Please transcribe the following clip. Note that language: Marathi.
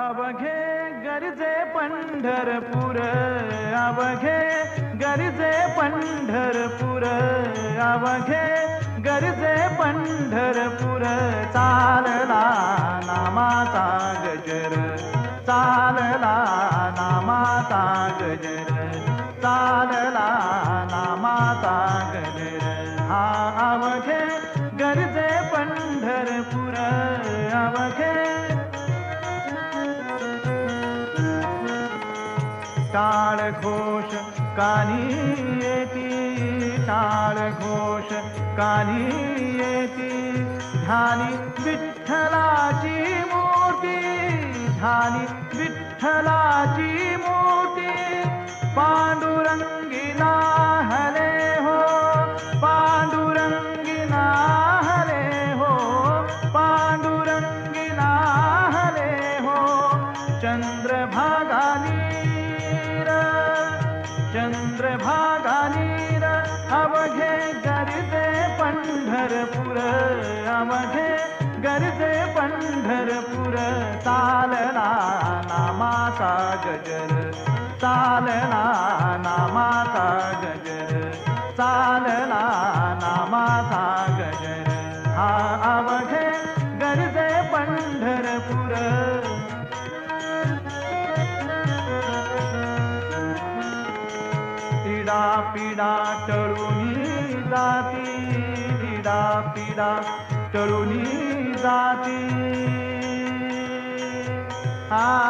अवघे गरजे पंढरपूर अवघे गरजे पंढरपूर अवघे गरजे पंढरपूर. चालला नामाचा गजर चालला नामाचा गजर चालला नामाचा गजर. हा अवघे टाळ घोष कानी येती टाळ घोष कानी येती ध्यानी विठ्ठलाची मूर्ती ध्यानी विठ्ठलाची मूर्ती पांडुरंगीला हले हो पांडुरंगीला हले हो पांडुरंगीला हले हो चंद्रभाग आमघे गरजे पंढरपूर आमघे गरजे पंढरपूर चालला नामाचा गजर चालला नामाचा गजर चालना नामाचा गजर. हा आमघे गरजे पंढरपूर पिडा टळूनी जाती इडा पिडा टळूनी जाती. हा.